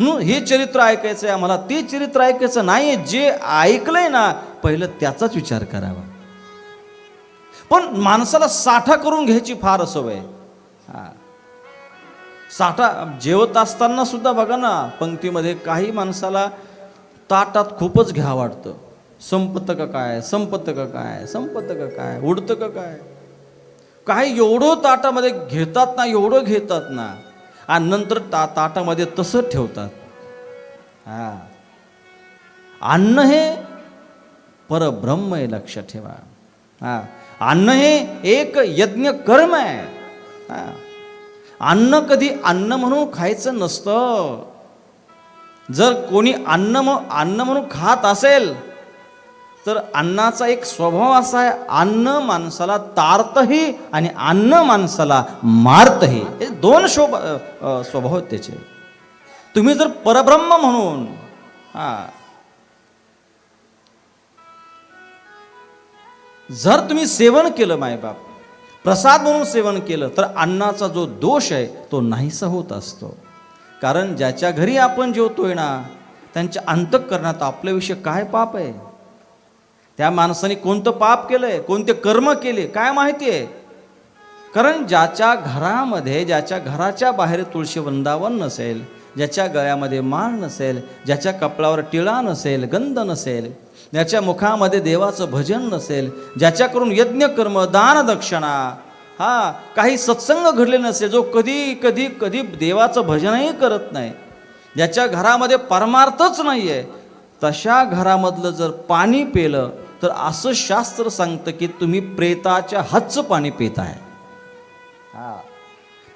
म्हणून हे चरित्र ऐकायचं आहे आम्हाला. ते चरित्र ऐकायचं नाही जे ऐकलंय ना पहिलं त्याचाच विचार करावा. पण माणसाला साठा करून घ्यायची फार सवय. हा. साठा जेवत असताना सुद्धा बघा ना पंक्तीमध्ये काही माणसाला ताटात खूपच घ्या वाटतं. संपत का काय संपत का काय संपत का काय उडतं का काय? काही एवढं ताटामध्ये घेतात ना एवढं घेतात ना आणि नंतर ता ताटामध्ये तसंच ठेवतात. हा. अन्न हे परब्रह्म आहे लक्षात ठेवा. हा. अन्न हे एक यज्ञ कर्म आहे. हा. अन्न कधी अन्न म्हणून खायचं नसतं. जर कोणी अन्न म्ह- अन्न म्हणून खात असेल तर अन्नाचा एक स्वभाव असा आहे अन्न माणसाला तारतही आणि अन्न माणसाला मारतही हे दोन शोभ स्वभाव आहेत त्याचे. तुम्ही जर परब्रह्म म्हणून हा जर तुम्ही सेवन केलं मायबाप प्रसाद म्हणून सेवन केलं तर अन्नाचा जो दोष आहे तो नाहीसा होत असतो. कारण ज्याच्या घरी आपण जेवतोय ना त्यांच्या अंतःकरणात आपल्याविषयी काय पाप आहे? त्या माणसाने कोणतं पाप केलंय कोणते कर्म केले काय माहिती आहे? कारण ज्याच्या घरामध्ये ज्याच्या घराच्या बाहेर तुळशी वृंदावन नसेल ज्याच्या गळ्यामध्ये माळ नसेल ज्याच्या कपडावर टिळा नसेल गंध नसेल ज्याच्या मुखामध्ये देवाचं भजन नसेल ज्याच्याकडून यज्ञ कर्म दान दक्षिणा हा काही सत्संग घडले नसेल जो कधी कधी कधी देवाचं भजनही करत नाही ज्याच्या घरामध्ये परमार्थच नाही आहे तशा घरामधलं जर पाणी पेलं तर असं शास्त्र सांगतं की तुम्ही प्रेताच्या हातचं पाणी पिताय. हा.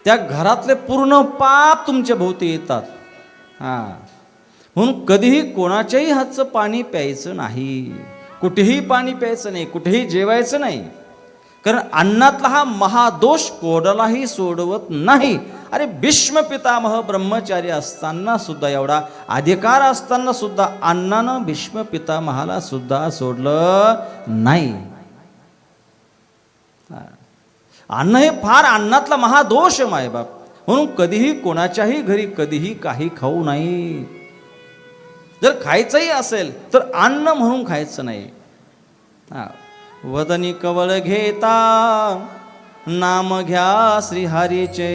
त्या घरातले पूर्ण पाप तुमच्या भोवती येतात. हां. म्हणून कधीही कोणाच्याही हातचं पाणी प्यायचं नाही. कुठेही पाणी प्यायचं नाही. कुठेही जेवायचं नाही. कारण अन्नातला हा महादोष कोणालाही सोडवत नाही. अरे भीष्म पितामह ब्रह्मचारी असताना सुद्धा एवढा अधिकार असताना सुद्धा अण्णानं भीष्म पितामहाला सुद्धा सोडलं नाही. हा. अन्न हे फार अन्नातला महादोष आहे मायबाप. म्हणून कधीही कोणाच्याही घरी कधीही काही खाऊ नाही. जर खायचंही असेल तर अन्न म्हणून खायचं नाही. हा. वदनी कवळ घेता नाम घ्या श्रीहरीचे.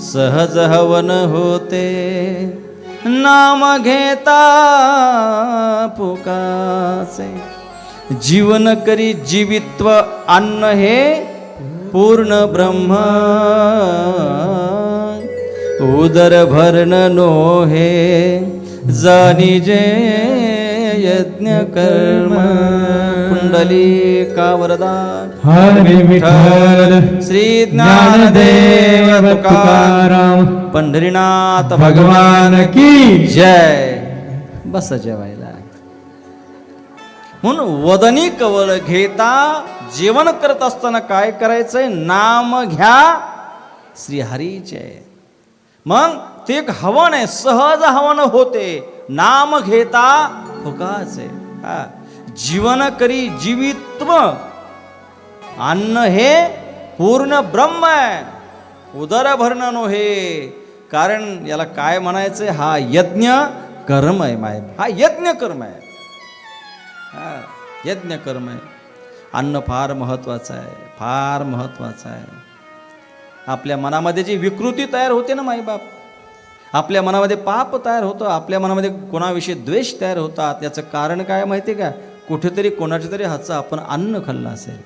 सहज हवन होते नाम घेता पुकाचे जीवन करी जीवित्व अन्न हे पूर्ण ब्रह्म. उदर भरण नो हे जानी जे यज्ञ कर्म कुंडली का वरदान हरे विठ्ठल। श्री ज्ञानदेव तुकाराम पंढरीनाथ भगवान की जय। बस जेवायला. म्हणून वदनी कवळ घेता जेवण करत असताना काय करायचंय? नाम घ्या. श्रीहरीचे मग ते एक हवन आहे सहज हवन होते. नाम घेता फुकाचे. हा. जीवन करी जीवित्व. अन्न हे पूर्ण ब्रह्म आहे. उदर भरणं नो हे कारण याला काय म्हणायचंय हा यज्ञ कर्म आहे माय. हा यज्ञ कर्म आहे. हा यज्ञ कर्म आहे. अन्न फार महत्वाचं आहे. फार महत्वाचं आहे. आपल्या मनामध्ये जी विकृती तयार होते ना माईबाप? आपल्या मनामध्ये पाप तयार होतं आपल्या मनामध्ये कोणाविषयी द्वेष तयार होतात याचं कारण काय माहिती आहे का? कुठेतरी कोणाच्या तरी हातचं आपण अन्न खाल्लं असेल.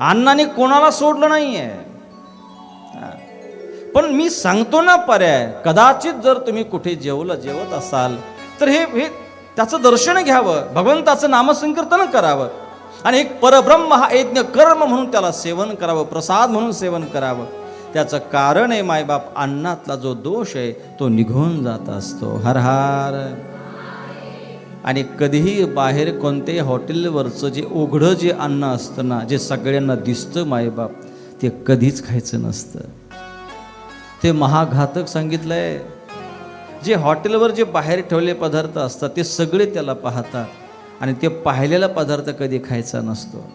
अन्नाने कोणाला सोडलं नाही आहे पण मी सांगतो ना पर्याय कदाचित जर तुम्ही कुठे जेवलं जेवत असाल तर हे हे त्याचं दर्शन घ्यावं भगवंताचं नामसंकीर्तन करावं. आणि एक परब्रह्म हा यज्ञ कर्म म्हणून त्याला सेवन करावं प्रसाद म्हणून सेवन करावं. त्याचं कारण आहे मायबाप अन्नातला जो दोष आहे तो निघून जात असतो. हर हर. आणि कधीही बाहेर कोणत्याही हॉटेलवरचं जे उघडं जे अन्न असतं ना जे सगळ्यांना दिसतं मायबाप ते कधीच खायचं नसतं. ते महाघातक सांगितलंय. जे हॉटेलवर जे बाहेर ठेवले पदार्थ असतात ते सगळे त्याला पाहतात. आणि ते पाहिलेला पदार्थ कधी खायचा नसतो.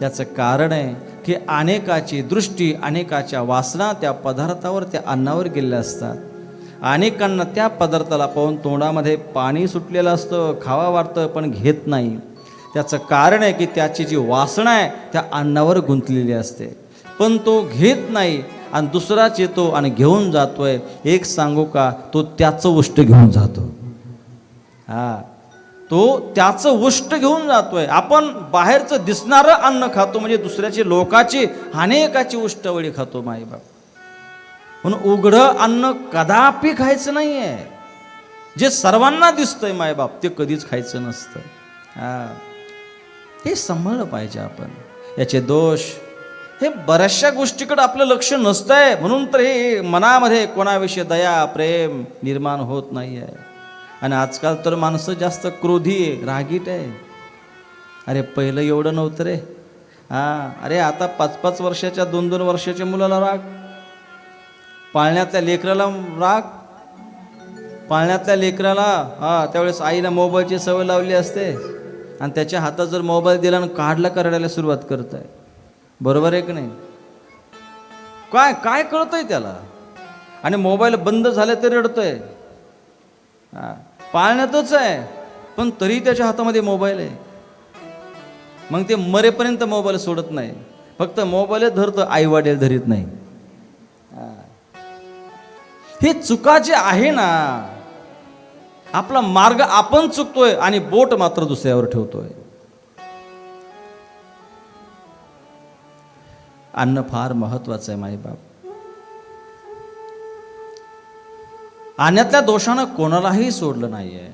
त्याचं कारण आहे की अनेकाची दृष्टी अनेकाच्या वासना त्या पदार्थावर त्या अन्नावर गेलेल्या असतात. अनेकांना त्या पदार्थाला पाहून तोंडामध्ये पाणी सुटलेलं असतं खावा वाटतं पण घेत नाही. त्याचं कारण आहे की त्याची जी वासना आहे त्या अन्नावर गुंतलेली असते. पण तो घेत नाही आणि दुसराच येतो आणि घेऊन जातोय. एक सांगू का तो त्याचं उष्ट घेऊन जातो. हा. तो त्याचं उष्ट घेऊन जातोय. आपण बाहेरचं दिसणारं अन्न खातो म्हणजे दुसऱ्याची लोकाची अनेकाची उष्टवळी खातो माईबाप. म्हणून उघडं अन्न कदापि खायचं नाही आहे जे सर्वांना दिसतंय मायबाप ते कधीच खायचं नसतं. हा. हे सांभाळलं पाहिजे आपण. याचे दोष हे बऱ्याचशा गोष्टीकडे आपलं लक्ष नसतंय. म्हणून तर हे मनामध्ये कोणाविषयी दया प्रेम निर्माण होत नाही आहे आणि आजकाल तर माणसं जास्त क्रोधी आहे रागीट आहे. अरे पहिलं एवढं नव्हतं रे. हां अरे आता पाच पाच वर्षाच्या दोन दोन वर्षाच्या मुलाला राग. पाळण्यातल्या लेकराला राग. पाळण्यातल्या लेकराला हा त्यावेळेस आईला मोबाईलची सवय लावली असते. आणि त्याच्या हातात जर मोबाईल दिला आणि काढला करायला सुरुवात करत आहे बरोबर आहे की नाही? काय काय कळतंय त्याला? आणि मोबाईल बंद झाले तरी रडतोय. हा. पाळण्यातच आहे. पण तरी त्याच्या हातामध्ये मोबाईल आहे. मग ते मरेपर्यंत मोबाईल सोडत नाही. फक्त मोबाईलच धरतं आई वडील धरीत नाही. हा. हे चुकाचे आहे ना. आपला मार्ग आपण चुकतोय आणि बोट मात्र दुसऱ्यावर ठेवतोय. अन्न फार महत्वाचं आहे माईबाप. आण्यातल्या दोषानं कोणालाही सोडलं नाही आहे